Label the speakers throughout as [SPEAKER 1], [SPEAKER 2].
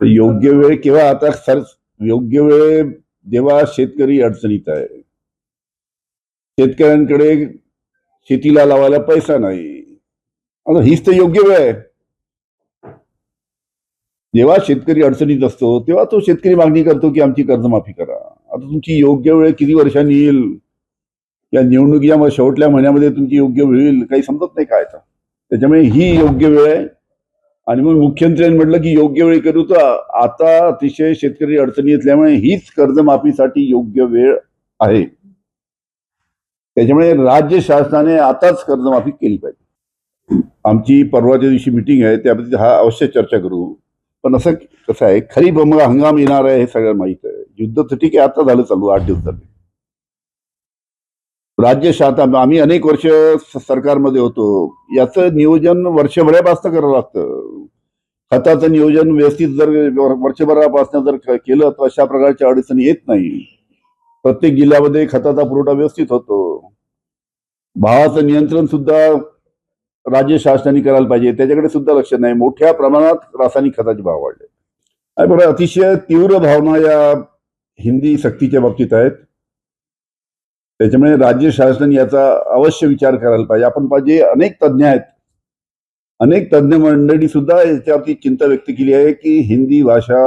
[SPEAKER 1] योग्य वेळ केव्हा आता सर योग्य वेळ जेव्हा शेतकरी अडचणीत आहे शेतकऱ्यांकडे शेतीला लावायला पैसा नाही. आता हीच तर योग्य वेळ आहे. जेव्हा शेतकरी अडचणीत असतो तेव्हा तो शेतकरी मागणी करतो की आमची कर्जमाफी करा. आता तुमची योग्य वेळ किती वर्षांनी येईल? या निवडणुकीच्या शेवटल्या महिन्यामध्ये तुमची योग्य वेळ येईल? काही समजत नाही काय त्याच्यामुळे ही योग्य वेळ आहे. आणि मग मुख्यमंत्र्यांनी म्हटलं की योग्य वेळ करू तर आता अतिशय शेतकरी अडचणी असल्यामुळे हीच कर्जमाफीसाठी योग्य वेळ आहे. त्याच्यामुळे राज्य शासनाने आताच कर्जमाफी केली पाहिजे. आमची परवाच्या दिवशी मिटिंग आहे त्याबद्दल हा अवश्य चर्चा करू. पण असं कसं आहे खरीप हंगाम येणार आहे हे सगळ्यांना माहीत आहे. युद्ध तर ठीक आहे आता झालं चालू आठ दिवस झाले. राज्य शासन आम्ही अनेक वर्ष सरकारमध्ये होतो. याचं नियोजन वर्षभरापासून करावं लागतं. खताचं नियोजन व्यवस्थित जर वर्षभरापासून जर केलं तर अशा प्रकारच्या अडचणी येत नाही. प्रत्येक जिल्ह्यामध्ये खताचा पुरवठा व्यवस्थित होतो. भावाचं नियंत्रण सुद्धा राज्य शासनाने करायला पाहिजे. त्याच्याकडे सुद्धा लक्ष नाही. मोठ्या प्रमाणात रासायनिक खताचे भाव वाढले. आणि बरं अतिशय तीव्र भावना या हिंदी सक्तीच्या बाबतीत आहेत. त्याच्यामुळे राज्य शासनाने याचा अवश्य विचार करायला पाहिजे. आपण पाहिजे अनेक तज्ज्ञ आहेत. अनेक तज्ज्ञ मंडळी सुद्धा याच्यावरती चिंता व्यक्त केली आहे की हिंदी भाषा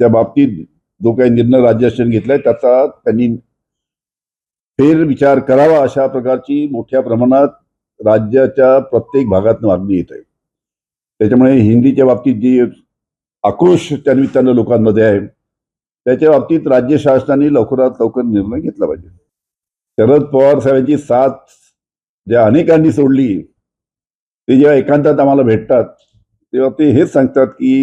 [SPEAKER 1] त्या बाबतीत जो काही निर्णय राज्य शासन घेतलाय त्याचा त्यांनी फेर विचार करावा अशा प्रकारची मोठ्या प्रमाणात राज्याच्या प्रत्येक भागात मागणी येत आहे. त्याच्यामुळे हिंदीच्या बाबतीत जी आक्रोश त्यानिमित्तानं लोकांमध्ये आहे त्याच्या बाबतीत राज्य शासनाने लवकरात लवकर निर्णय घेतला पाहिजे. शरद पवार साहेबांची साथ ज्या अनेकांनी सोडली ते जेव्हा एकांतात आम्हाला भेटतात तेव्हा ते हेच सांगतात की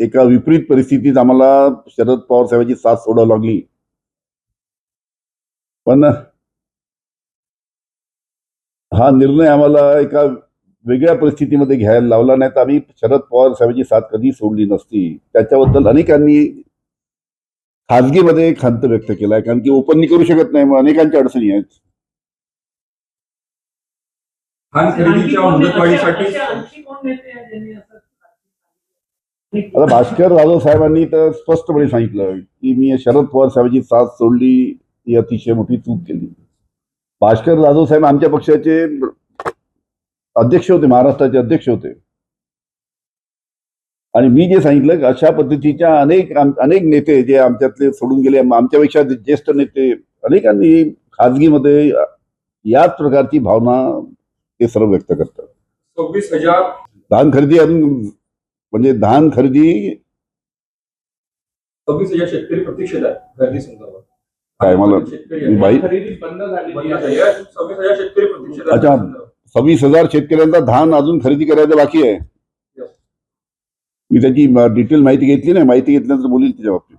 [SPEAKER 1] एका विपरीत परिस्थितीत आम्हाला शरद पवार साहेबांची साथ सोडावी लागली. पण हा निर्णय आम्हाला एका वेगळ्या परिस्थितीमध्ये घ्यायला लावला नाही तर आम्ही शरद पवार साहेबांची साथ कधी सोडली नसती. त्याच्याबद्दल अनेकांनी खाजगीमध्ये खंत व्यक्त केलाय कारण की ओपन करू शकत नाही मग अनेकांच्या अडचणी आहेत.
[SPEAKER 2] खरेदीच्या मुदतवाढीसाठी
[SPEAKER 1] आता भास्कर जाधव साहेबांनी तर स्पष्टपणे सांगितलं की मी शरद पवार साहेबांची साथ सोडली ही अतिशय मोठी चूक केली. भास्कर जाधव साहेब आमच्या पक्षाचे अध्यक्ष होते महाराष्ट्राचे अध्यक्ष होते. आणि मी जे सांगितलं की अशा पद्धतीच्या अनेक अनेक नेते जे आमच्यातले सोडून गेले आम- आमच्यापेक्षा ज्येष्ठ नेते अनेकांनी खाजगीमध्ये याच प्रकारची भावना ते सर्व व्यक्त करतात.
[SPEAKER 2] सव्वीस हजार.
[SPEAKER 1] धान खरेदी अजून म्हणजे धान खरेदी
[SPEAKER 2] सव्वीस हजार शेतकरी प्रतीक्षेत आहे खरेदी संदर्भात.
[SPEAKER 1] काय मला बाई. अच्छा. सव्वीस हजार शेतकऱ्यांचा धान अजून खरेदी करायचं बाकी आहे. मी त्याची डिटेल माहिती घेतली नाही. माहिती घेतल्यानंतर बोलील त्याच्या बाबतीत.